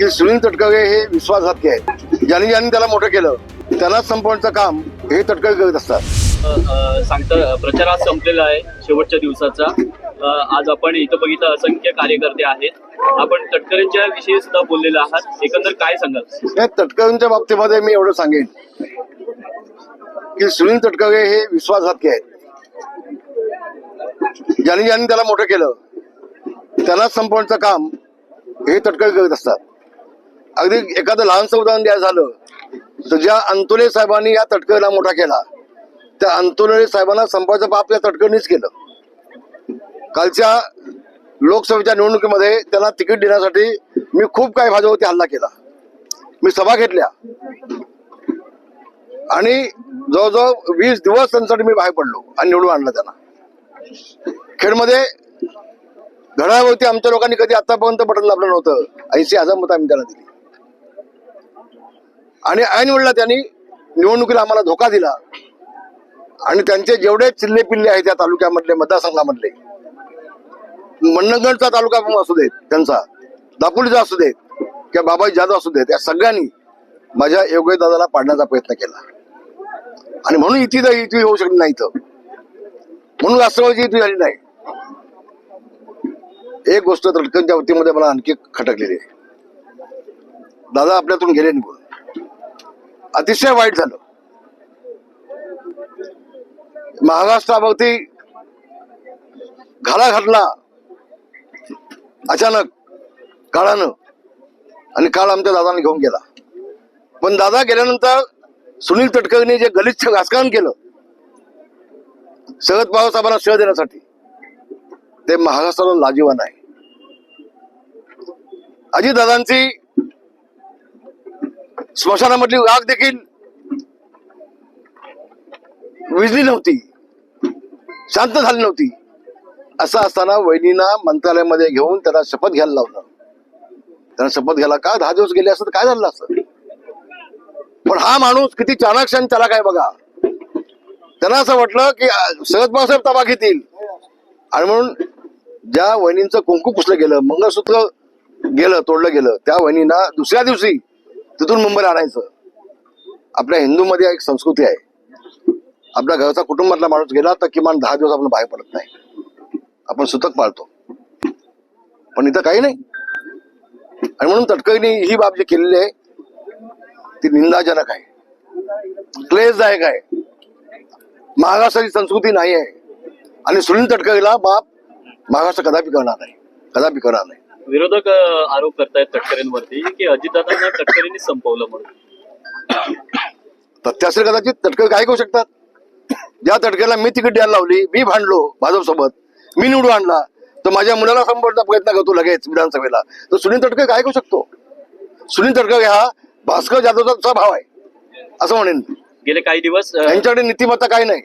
की सुनील तटकरे हे विश्वासघातकी आहेत. ज्यांनी ज्यांनी त्याला मोठं केलं त्यांनाच संपवण्याचं काम हे तटकरे करत असतात. सांगता प्रचार आज संपलेला आहे शेवटच्या दिवसाचा. आज आपण इथं बघितलं असंख्य कार्यकर्ते आहेत. आपण तटकरेंच्या विषयी सुद्धा बोललेलो आहात. एकंदर काय सांगाल? तटकरेंच्या बाबतीमध्ये मी एवढं सांगेन की सुनील तटकरे हे विश्वासघातकी आहेत. ज्यांनी ज्यांनी त्याला मोठं केलं त्यांनाच संपवण्याचं काम हे तटकरे करत असतात. अगदी एखादं लहानसं उदाहरण द्यायचं झालं. तर ज्या अंतोले साहेबांनी या तटकरीला मोठा केला त्या अंतोले साहेबांना संपायचं पाप या तटकरणीच केलं. कालच्या लोकसभेच्या निवडणुकीमध्ये त्यांना तिकीट देण्यासाठी मी खूप काही भाजपवरती हल्ला केला. मी सभा घेतल्या. आणि जवळजवळ वीस दिवस त्यांच्यासाठी मी बाहेर पडलो आणि निवडून आणलं त्यांना. खेडमध्ये घडावरती आमच्या लोकांनी कधी आतापर्यंत बटन लाभलं नव्हतं. ऐंशी हजार मतं आम्ही त्यांना दिली. आणि ऐन वेळेला त्यांनी निवडणुकीला आम्हाला धोका दिला. आणि त्यांचे जेवढे चिल्ले पिल्ले आहेत त्या तालुक्यामधले मतदारसंघामधले मन्नगडचा तालुका पण असू देत त्यांचा दापोलीचा असू देत किंवा बाबाजी जाधव असू देत या सगळ्यांनी माझ्या योग्य दादाला पाडण्याचा प्रयत्न केला. आणि म्हणून इथे तर इथे होऊ शकली नाही इथं. म्हणून राष्ट्रवादी इथे झाली नाही. एक गोष्ट तडकनच्या वतीमध्ये मला आणखी खटकलेली आहे. दादा आपल्यातून गेले निघून. अतिशय वाईट झालं. महाराष्ट्रावरती घाला घातला अचानक काळानं आणि काळ आमच्या दादाने घेऊन गेला. पण दादा गेल्यानंतर सुनील तटकरेने जे गलिच्छ राजकारण केलं शरद पवार साहेबांना श्रेय देण्यासाठी ते महाराष्ट्राला लाजीवान आहे. अजितदादांची स्मशानामधली आग देखील विजली नव्हती. शांत झाली नव्हती. असं असताना वहिनीना मंत्रालयामध्ये घेऊन त्याला शपथ घ्यायला लावलं. त्याला शपथ घ्यायला का? दहा दिवस गेले असत काय झालं असतं? पण हा माणूस किती चाणाक्षण आणि त्याला काय बघा. त्यांना असं वाटलं की अं, शरद पवारसाहेब ताबा घेतील आणि म्हणून ज्या वहिनींचं कुंकू पुसलं गेलं मंगळसूत्र गेलं तोडलं गेलं त्या वहिनींना दुसऱ्या दिवशी तिथून मुंबईला आणायचं. आपल्या हिंदूमध्ये एक संस्कृती आहे. आपल्या घरचा कुटुंबातला माणूस गेला तर किमान दहा दिवस आपण बाहेर पडत नाही. आपण सुतक पाळतो. पण इथं काही नाही. आणि म्हणून तटकळीने ही बाब जी केलेली आहे ती निंदाजनक आहे. क्लेशदायक आहे. महाराष्ट्राची संस्कृती नाही आहे. आणि सुनील तटकळीला बाप महाराष्ट्र कदापि करणार नाही. कदापि करणार नाही. विरोधक आरोप करतायत तटकरेंवरती की अजितदादांना तटकरेंनी संपवलं म्हणून. तथ्य असेल कदाचित तटकरे काय करू शकतात? ज्या तटकऱ्याला मी तिकीट द्यायला लावली मी भांडलो भाजप सोबत मी निवडून आणला तर माझ्या मुलाला संपवण्याचा प्रयत्न करतो लगेच विधानसभेला. तर सुनील तटकरे काय करू शकतो? सुनील तटकरे हा भास्कर जाधवचा भाव आहे असं म्हणेन गेले काही दिवस अ, त्यांच्याकडे नीतिमत्ता काही नाही.